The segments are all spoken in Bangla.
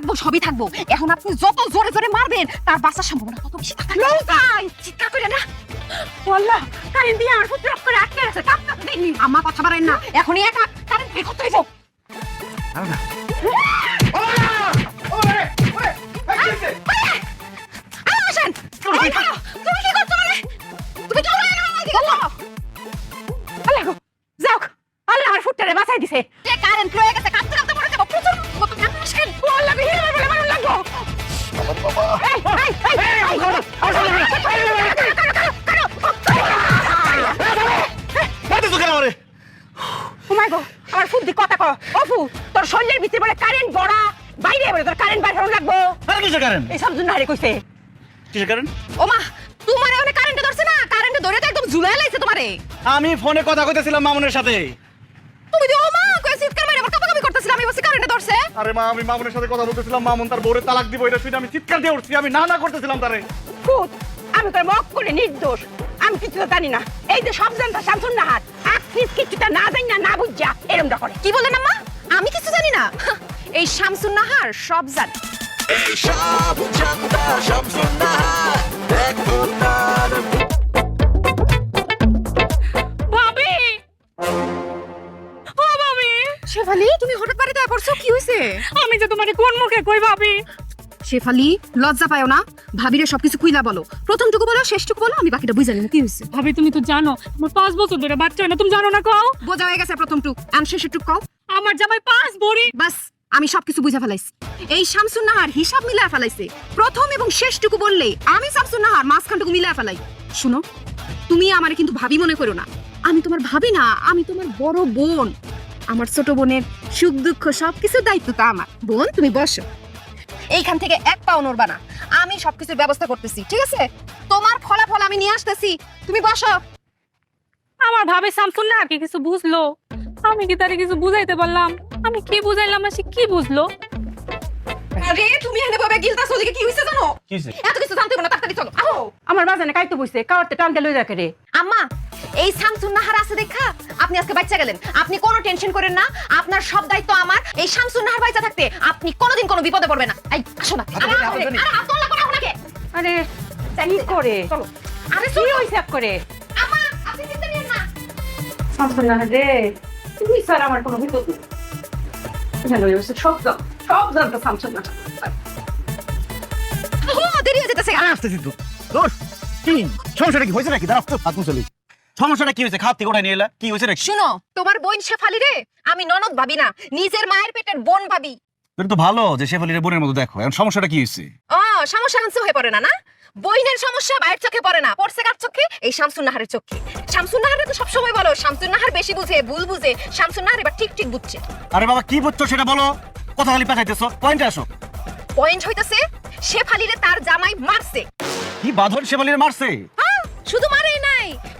থাকব সবই থাকব। এখন আপনি যত জোরে জোরে মারবেন তার বাঁচার সম্ভাবনা তত বেশি। থাকবে চিৎকার করে না। কারেন্ট দিয়ে আমার ফুট করে আটকে আছে। আম্মা কথা বাড়াই না। এখনই একা কারেন্ট বের করতে হইব। করছ? মানে? আল্লাহ। যাও। আল্লাহ ফুটটারে বাঁচাই দিছে। কারেন্ট তোর বলে কারেন্ট বাইরে তোর কারেন্ট এই সব হারে ধরছে না তো একদম আমি ফোনে কথা কইতেছিলাম মামুনের সাথে তুমি তো ও মা করতেছিলাম আমি বসে কারেন্টে ধরছে। আরে মা আমি মামুনের সাথে কথা বলতেছিলাম মামুন তার বউরে তালাক দিব এটা শুনে আমি চিৎকার দিয়ে উঠছি আমি না না করতেছিলাম তারে। ফুট আমি তোর মক করে নির্দোষ আমি কিছু তো জানি না। এই যে সব জানতা শামসুন নাহার আখ ফিস কিছুটা না জানি না না বুঝা এরমটা করে। কি বলেন আম্মা? আমি কিছু জানি না। এই শামসুন নাহার সব জানে। সব জানতা শামসুন্নাহার দেখো তার শেফালি তুমি হঠাৎ বাড়িতে পড়ছো? কি হইছে আমি যে তোমারে কোন মুখে কই ভাবি? শেফালি লজ্জা পায় না। ভাবিরে সবকিছু কুইলা বলো। প্রথমটুকু বলো শেষটুকু বলো আমি বাকিটা বুঝালি কি হইছে ভাবি তুমি তো জানো আমার পাঁচ বছর ধরে বাচ্চা হয় না তুমি জানো না কও? বোঝা হয়ে গেছে প্রথমটুক আর শেষটুক কও। আমার জামাই পাঁচ বড়ি। বাস আমি সবকিছু বুঝা ফেলাইছি। এই শামসুন নাহার হিসাব মিলা ফেলাইছে। প্রথম এবং শেষটুকু বললে আমি শামসুন নাহার মাঝখানটুকু মিলা ফেলাই। শুনো তুমি আমারে কিন্তু ভাবি মনে করো না। আমি তোমার ভাবি না আমি তোমার বড় বোন। আমার ছোট বোনের সুখ দুঃখ সবকিছু দায়িত্ব তা আমার। বোন তুমি বসো। এইখান থেকে এক পাও নড়বা না। আমি সবকিছুর ব্যবস্থা করতেছি ঠিক আছে? তোমার ফলাফল আমি নিয়ে আসতেছি। তুমি বসো। আমার ভাবে শামসুন না আর কি কিছু বুঝলো? আমি কি তারে কিছু বুঝাইতে পারলাম? আমি কি বুঝাইলাম না সে কি বুঝলো? আরে তুমি এনে ভাবে গিলতাছ ওদিকে কি হইছে জানো? কি হইছে? এত কিছু জানতে হবে না তাড়াতাড়ি চলো। আহো! আমার বাজানে কাইতে বইছে কাওয়ারতে টানতে লই রাখে রে। আম্মা এই শামসুন নাহার আছে দেখা? আপনি আজকে বাচ্চা গেলেন। আপনি কোনো টেনশন করেন না। আপনার সব দায়িত্ব আমার। এই শামসুন নাহার বাচ্চা থাকতে আপনি কোনোদিন কোনো বিপদে পড়বেন না। এই আসো না। আরে। আরে করে আপনাকে আরে কি করে? চলো। আরে কি চলো হইছে করে? আম্মা আপনি চিন্তা নিয়েন না। শামসুন না রে। তুই স্যার আমার কোনো বিপদ নেই। জানো সব জান সব জানতো শামসুন না ও দেরি হয়ে যেতেছে। আরে আসতেছি তো। দোষ কি? সমস্যাটা কি? হয়েছে নাকি? দাঁড়াও তো হাত মুছলি সমস্যাটা কি হয়েছে? খাপ থেকে ওঠাই নিয়ে এলা। কি হয়েছে নাকি? শুনো তোমার বোন শেফালি রে? আমি ননদ ভাবি না নিজের মায়ের পেটের বোন ভাবি। এটা তো ভালো যে শেফালির বোনের মতো দেখো এখন সমস্যাটা কি হয়েছে? ও সমস্যা হানসে হয়ে পড়ে না না? বইনের সমস্যা বাইরের চোখে পড়ে না পড়ছে কার চোখে? এই শামসুন নাহারের চোখে। শামসুন নাহারে তো সবসময় বলো শামসুন নাহার বেশি বুঝে ভুল বুঝে শামসুন নাহার এবার ঠিক ঠিক বুঝছে। আরে বাবা কি বুঝছ সেটা বলো? কথা খালি পেঁচাইতেছো পয়েন্টে আসো। পয়েন্ট হইতাছে শেফালিরে তার জামাই মারছে। কি বাঁধন শেফালির মারছে? হ্যাঁ, শুধু মারেই নাই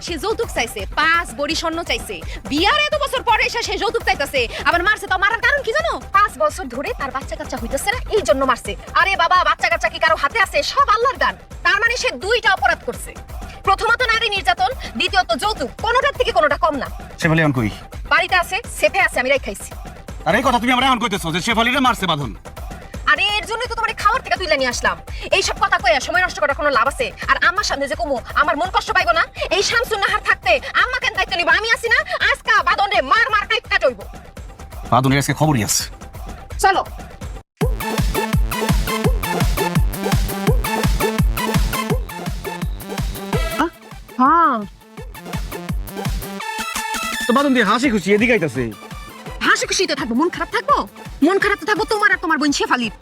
সে যৌতুক চাইছে পাঁচ বড়ি স্বর্ণ চাইছে। বিয়ার এত বছর পরে এসে সে যৌতুক চাইতেছে আবার মারছে তো মারার কারণ কি জানো? পাঁচ বছর ধরে তার বাচ্চা কাচ্চা হইতেছে না এই জন্য মারছে। আরে বাবা বাচ্চা কাচ্চা কি কারও হাতে আছে? সব আল্লাহর দান। তার মানে সে দুইটা অপরাধ করছে। প্রথমত নারী নির্যাতন দ্বিতীয়ত যৌতুক। কোনোটার থেকে কোনোটা কম না। শেফালি এখন কই? বাড়িতে আছে সেফে আছে আমি রাই খাইছি আর এই কথা তুমি আমরা কইতেছো যে শেফালিরে মারছে বাঁধন। আরে এর জন্যই তো তোমার খাওয়ার থেকে তুইলা নিয়ে আসলাম। এই সব কথা কইয়া সময় নষ্ট করার কোনো লাভ আছে? আর আমার সামনে যে কমু আমার মন কষ্ট পাইবো না? এই শামসুন নাহার থাকতে আম্মা কেন দায়িত্ব নিব আমি আছি না? আজকা বাদনে মার মার কাইট কাটইব বাঁধনের আজকে খবরই আছে। চলো। হ্যাঁ। তো বাঁধন দিয়ে হাসি খুশি এদিকে আইতাছে। হাসি খুশিতে থাকব মন খারাপ থাকব? মন খারাপ তো থাকব তোমার আর তোমার বোন শেফালির।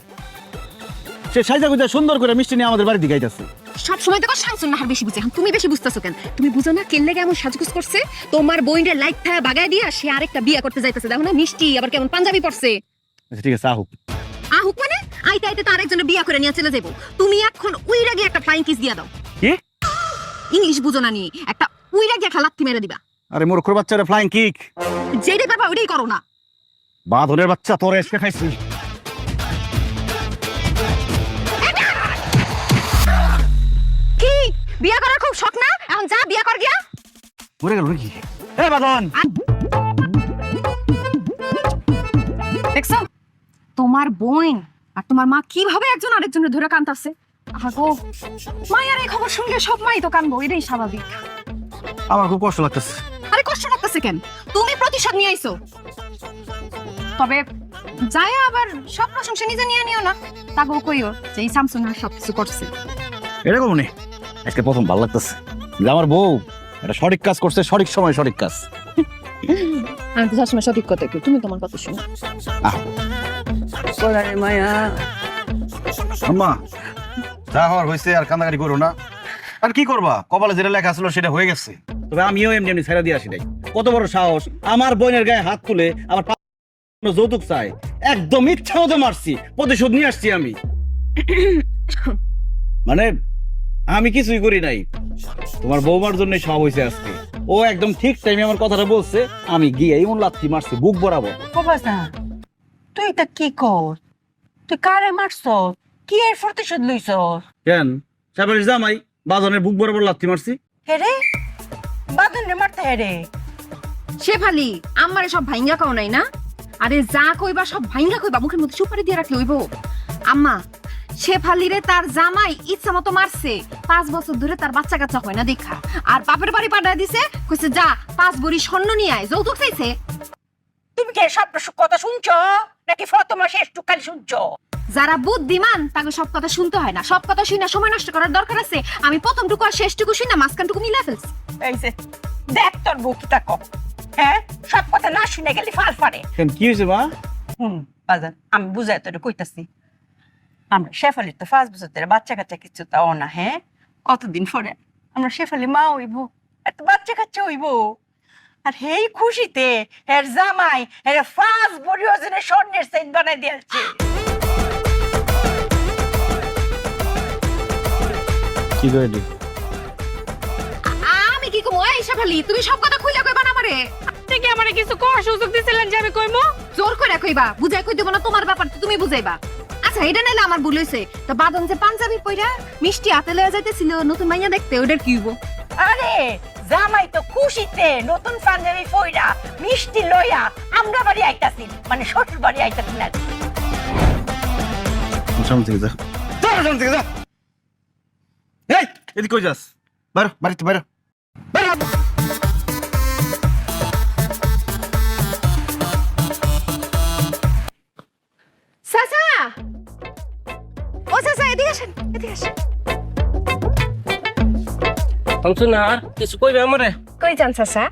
সে সাইজা গুজা সুন্দর করে মিষ্টি নিয়ে আমাদের বাড়ির দিকে আইতাছে। সব সময় দেখো শামসুন নাহার বেশি বুঝে। এখন তুমি বেশি বুঝতেছো কেন? তুমি বুঝো না কেন লেগে এমন সাজগুজ করছে? তোমার বোনের লাইট থায়া বাগায় দিয়া সে আরেকটা বিয়ে করতে যাইতেছে। দেখো না মিষ্টি আবার কেমন পাঞ্জাবি পড়ছে আচ্ছা ঠিক আছে আহুক আহুক মানে? আইতে আইতে তো আরেকজনের বিয়ে করে নিয়ে চলে যাব তুমি এখন উইরা গিয়ে একটা ফ্লাইং কিস দিয়া দাও। কি? ইংলিশ বুঝো না নি একটা উইরা গিয়ে একটা লাত্তি মেরে দিবা। আরে মূর্খর বাচ্চারা ফ্লাইং কিক যেটাই পারবা ওইটাই করো না। বাঁধনের বাচ্চা তোর এসকে খাইছি। কি? বিয়ে করার খুব শখ না? এখন যা বিয়ে কর গিয়া। মরে গেল নাকি? এ বাঁধন দেখছ? তোমার বোন আর তোমার মা কীভাবে একজন আরেকজনের ধরে কান্তাছে আহা গো মায়ের এই খবর শুনলে সব মাই তো কানবো এটাই স্বাভাবিক। আমার খুব কষ্ট লাগতেছে। আরে কষ্ট লাগতেছে কেন? তুমি প্রতিশোধ নিয়ে আইছো। তবে যায় আবার সব প্রশংসা নিজে নিয়ে নিও না। কইও যে এই স্যামসুং আর সব কিছু করছে। এটা কমনি আজকে প্রথম ভালো লাগতেছে। যে আমার বউ এটা সঠিক কাজ করছে সঠিক সময় সঠিক কাজ। আমি তো সবসময় সঠিক কথা কই তুমি তোমার কথা শুনো। আহ। আম্মা যা হওয়ার হয়েছে আর কান্দাকাটি করো না। আর কি করবা? কপালে যেটা লেখা ছিল সেটা হয়ে গেছে। তবে আমিও এমনি এমনি ছেড়ে দিয়ে আসি নাই। কত বড় সাহস আমার বোনের গায়ে হাত তুলে আবার পা- যৌতুক চাই। একদম ইচ্ছা মতো মারছি প্রতিশোধ নিয়ে আসছি আমি। মানে আমি কিছুই করি নাই। তোমার বৌমার জন্য সব হয়েছে আজকে। ও একদম ঠিক টাইমে আমার কথাটা বলছে আমি গিয়ে এমন লাথি মারছি বুক বরাবর বাবা তুই এটা কি কর? তুই কারে মারছ? কি এর প্রতিশোধ লইছ? কেন? সাবারির জামাই বাজানের বুক বরাবর লাথি মারছি? হেরে মারতে হেরে শেফালি আমারে সব ভাইঙ্গা কাও নাই না? আরে যা কইবা সব ভাইঙ্গা কইবা মুখের মধ্যে সুপারি দিয়ে রাখলে হইব। আম্মা শেফালিরে তার জামাই ইচ্ছা মতো মারছে। পাঁচ বছর ধরে তার বাচ্চা কাচ্চা হয় না দেখা। আর বাপের বাড়ি পাঠায় দিছে কইছে যা পাঁচ বড়ি স্বর্ণ নিয়ে আয়। যৌতুক চাইছে। তুমি কি সব কথা শুনছ? নাকি ফতমা শেষ টুকালি শুনছ? যারা বুদ্ধিমান তাকে সব কথা শুনতে হয় না। সব কথা শুনে সময় নষ্ট করার দরকার আছে। আমি প্রথমটুকু আর শেষটুকু শুনে মাঝখানটুকু মিলা ফেলছি। দেখ তোর বউ কি তা কম হ্যাঁ? সব কথা না শুনে গেলি ফাল ফারে কেন কি হয়েছে মা? হুম বাজার। আমি বুঝাই তোর কইতাছি। আমরা শেফালির তো পাঁচ বছর ধরে বাচ্চা কাচ্চা কিছু তাও না হ্যাঁ? কতদিন পরে? আমরা শেফালি মা হইব। আর তো বাচ্চা কাচ্চা হইব। আর হেই খুশিতে এর জামাই এর ফাঁস বড়ি ওজনে স্বর্ণের সেন বানাই দিয়েছে কি করে আমি কি কমো? এই শেফালি তুমি সব কথা খুলে কইবা না আমারে? আপনি কি আমারে কিছু কর সুযোগ দিছিলেন যে আমি কইমো? জোর করে কইবা বুঝাই কই দেব না তোমার ব্যাপার তো তুমি বুঝাইবা। আচ্ছা এটা নাইলে আমার ভুল হইছে। তো বাদন যে পাঞ্জাবি পইরা মিষ্টি হাতে লয়ে যাইতেছিল নতুন মাইয়া দেখতে ওটার কি হইব? আরে জামাই তো খুশিতে নতুন পাঞ্জাবি পইরা মিষ্টি লইয়া আমরা বাড়ি আইতাছি মানে শ্বশুর বাড়ি আইতাছি না। সামনে থেকে যা। যা সামনে থেকে যা। এই এদিকে যাস? বাইরো বাড়িতে বাইরো। বাইরো। ও এদিকে আসেন এদিকে আসেন। ফাংশন আর কিছু কইবে আমারে? কই যান সাসা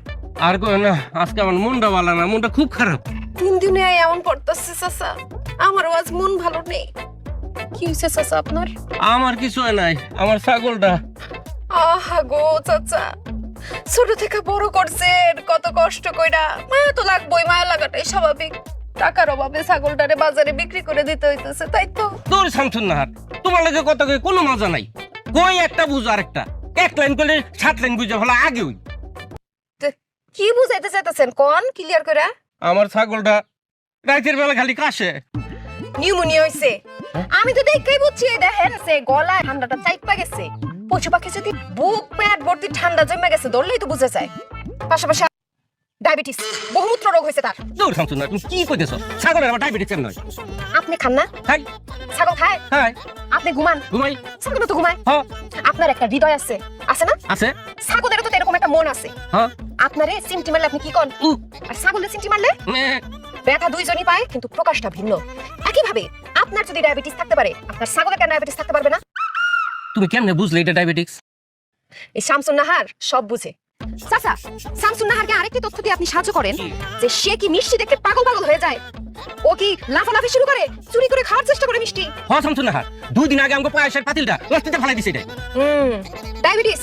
আর কই না আজকে আমার মনটা ভালো না মনটা খুব খারাপ। তিন দিনে এমন পড়তেছে সাসা আমার আজ মন ভালো নেই। কি আপনার? আমার কিছু হয় নাই আমার ছাগলটা। আহা গো চাচা। ছোট থেকে বড় করছেন কত কষ্ট কইরা। মায়া তো লাগবই মায়া লাগাটাই স্বাভাবিক। টাকার অভাবে ছাগলটারে বাজারে বিক্রি করে দিতে হইতেছে তাই তো? তোর শামসুন নাহার তোমার লাগে কই কোনো মজা নাই। কই একটা বুঝ আর একটা এক লাইন করলে সাত লাইন বুঝে আগে হই কি বুঝাইতে চাইতেছেন? কোন? ক্লিয়ার করে আমার ছাগলটা রাতের বেলা খালি কাশে। নিউমোনিয়া হইছে। আমি তো দেখেই বুঝছি দেখেন সে গলায় ঠান্ডাটা চাইপা গেছে। পশু পাখি যদি বুক পেট ভর্তি ঠান্ডা জমে গেছে ধরলেই তো বুঝা যায়। পাশাপাশি ডায়াবেটিস বহুমূত্র রোগ হয়েছে তার। তোর শামসুন না তুমি কি কইতেছ? ছাগলের আবার ডায়াবেটিস কেন নয় আপনি খান না? খাই। ছাগল খায়? খাই আপনি ঘুমান? ঘুমাই। ছাগল তো ঘুমায়। হ্যাঁ। আপনার একটা হৃদয় আছে। আছে না? আছে। ছাগলেরও তো এরকম একটা মন আছে। হ্যাঁ। আপনারে সিমটি মারলে আপনি কি কন? আর ছাগলের সিমটি মারলে? ব্যথা দুইজনই পায় কিন্তু প্রকাশটা ভিন্ন। একইভাবে আপনার যদি ডায়াবেটিস থাকতে পারে আপনার ছাগলের কেন ডায়াবেটিস থাকতে পারবে না? তুমি কেমনে বুঝলে এটা ডায়াবেটিস? এই শামসুন নাহার সব বুঝে। চাচা শামসুন নাহারকে আরেকটি তথ্য দিয়ে আপনি সাহায্য করেন যে সে কি মিষ্টি দেখতে পাগল পাগল হয়ে যায়। ও কি লাফালাফি শুরু করে চুরি করে খাওয়ার চেষ্টা করে মিষ্টি? হ্যাঁ শামসুন নাহার। দুই দিন আগে আমাকে পায়েসের পাতিলটা রাস্তাতে ফেলাই দিছে এটা। হুম ডায়াবেটিস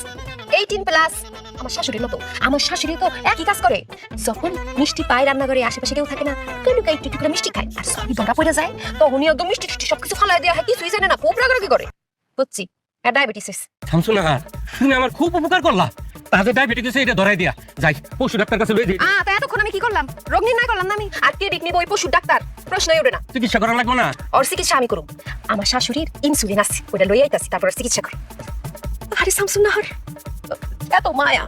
এইটিন প্লাস আমার শাশুড়ির মতো আমার শাশুড়ি তো একই কাজ করে। যখন মিষ্টি পায় রান্নাঘরে আশেপাশে কেউ থাকে না কেউ একটু একটু করে মিষ্টি খায়। আর সবই ধরা পড়ে যায় তখনই একদম মিষ্টি টিষ্টি সবকিছু ফালাই দেওয়া হয় কিছুই জানে না খুব রাগারাগি করে। বুঝছি ডায়াবেটিস শামসুন নাহার তুমি আমার খুব উপকার করলা। তাহলে ডায়াবেটিস এটা ধরাই দিয়া। যাই পশু ডাক্তার কাছে লই দিই আ তা এতক্ষণ আমি কি করলাম? রোগ নির্ণয় করলাম না আমি? আর কে ডিক নিব ওই পশুর ডাক্তার প্রশ্নই ওঠে না। চিকিৎসা করা লাগবে না। ওর চিকিৎসা আমি করুম। আমার শাশুড়ির ইনসুলিন আছে ওটা লই আইতাছি তারপর চিকিৎসা করুম। আরে শামসুন নাহর এত মায়া।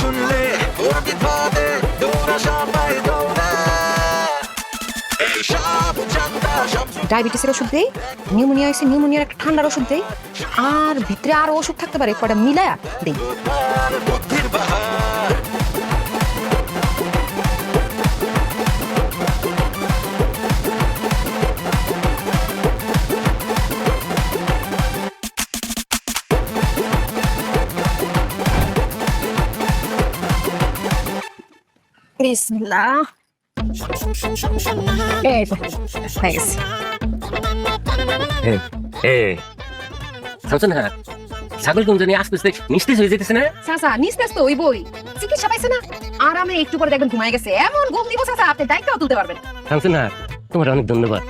শুনলে দৌড়া সবাই দৌড়া ডায়াবেটিসের ওষুধ দেই, নিউমোনিয়া হয়েছে, নিউমোনিয়ার একটা ঠান্ডার ওষুধ দেই, আর ভিতরে আরও ওষুধ থাকতে পারে, কয়টা মিলায়া তার বিসমিল্লাহ। এই তো হয়ে গেছে এ ছাগল কোন জানি আস্তে আস্তে নিস্তেজ হয়ে যেতেছে না? চাচা নিস্তেজ তো ওই বই। চিকিৎসা পাইছে না? আরামে একটু করে দেখবেন ঘুমায় গেছে। এমন ঘুম দিব চাচা আপনি দায়িত্ব তুলতে পারবেন। নাহার তোমার অনেক ধন্যবাদ।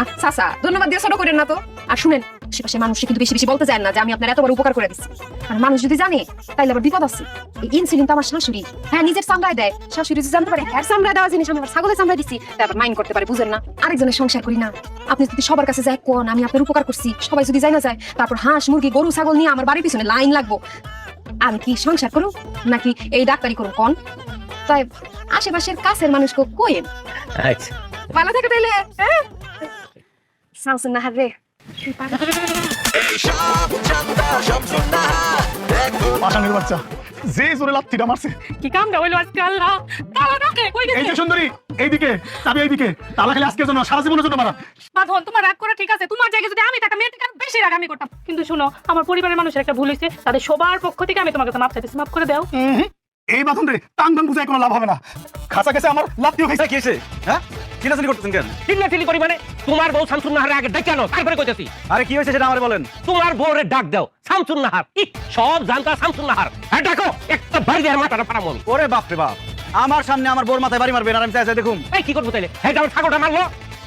আহ, চাচা ধন্যবাদ দিয়ে ছোট করেন না তো। আর শুনেন আশেপাশে মানুষ কিন্তু বেশি বেশি বলতে চান না যে আমি আপনার এতবার উপকার করে দিচ্ছি আর মানুষ যদি জানে তাইলে আবার বিপদ আছে। এই ইনসুলিন তো আমার শাশুড়ি। হ্যাঁ নিজের চামড়ায় দেয়। শাশুড়ি যদি জানতে পারে হ্যাঁ চামড়ায় দেওয়া জিনিস আমি আমার ছাগলের চামড়ায় দিচ্ছি তারপর মাইন্ড করতে পারে বুঝেন না। আরেকজনের সংসার করি না। আপনি যদি সবার কাছে যায় কোন আমি আপনার উপকার করছি। সবাই যদি যায় না যায় তারপর হাঁস মুরগি গরু ছাগল নিয়ে আমার বাড়ির পিছনে লাইন লাগবো। আমি কি সংসার করুন নাকি এই ডাক্তারি করুন কোন? তাই আশেপাশের কাছের মানুষকে কোয়েন আচ্ছা। ভালো থাকে তাইলে হ্যাঁ? শামসুন নাহার রে। এই সব জানতা পাশানের বাচ্চা। যে জোরে লাত্তিটা মারছে। কি কামটা হইল আজকে আল্লাহ? তালা ডাকে কই এই যে সুন্দরী এইদিকে চাবি এইদিকে। তালা খালি আজকের জন্য সারা জীবনের জন্য মারা। বাঁধন তোমার রাগ করা ঠিক আছে। তোমার জায়গায় যদি আমি থাকা মেয়ের থেকে বেশি রাগ আমি করতাম। কিন্তু শুনো আমার পরিবারের মানুষের একটা ভুল হয়েছে। তাদের সবার পক্ষ থেকে আমি তোমাকে মাপ চাইতেছি। মাফ করে দাও। এই বাথন রে টাং টাং বুঝায় কোনো লাভ হবে না। খাসা গেছে আমার লাত্তিও খাইছে কি হ্যাঁ? চিনাচিনি করতেছেন কেন? করি মানে তোমার বউ শামসুন নাহারের আগে ডাক তারপরে কইতেছি। আরে কি হয়েছে সেটা আমার বলেন? তোমার বউরে ডাক দাও শামসুন নাহার। ই, সব জানতা শামসুন নাহার। হ্যাঁ ডাকো একটা বাড়ি দেওয়ার মাথাটা পারাম আমি। ওরে বাপ রে বাপ আমার সামনে আমার বোর মাথায় বাড়ি মারবেন আর আমি চাই দেখুন। এই কি করব তাইলে? হ্যাঁ আমার ছাগলটা মারলো?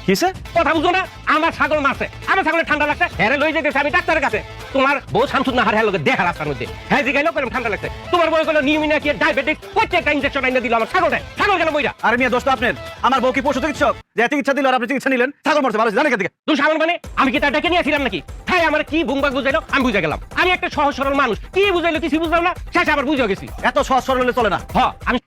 কিসে? কথা বুঝো না আমার ছাগল মারছে। আমার ছাগলের ঠান্ডা লাগছে হ্যাঁ লই যেতেছে আমি ডাক্তারের কাছে। তোমার বউ শামসুন নাহার হ্যাঁ লোকে দেখা রাস্তার মধ্যে। হ্যাঁ জিগাইলো কেন ঠান্ডা লাগছে। তোমার বউ গেলো নিউমিনিয়া কি ডায়াবেটিস প্রত্যেকটা ইনজেকশন আইনে দিল আমার ছাগলটা ছাগল গেল বইরা আর মেয়ে দোষটা আপনার আমার বউ কি পশু চিকিৎসক? যে চিকিৎসা দিল আর আপনি চিকিৎসা নিলেন ছাগল মরছে ভালো জানেন দিকে তুই সামন মানে? আমি কি তার ডেকে নিয়েছিলাম নাকি? হ্যাঁ আমার কি বুমবাগ বুঝাইলো? আমি বুঝে গেলাম। আমি একটা সহজ সরল মানুষ। কি বুঝাইলো কিছু বুঝলাম না। শেষে আবার বুঝে গেছি। এত সহজ সরল হলে চলে না। হ আমি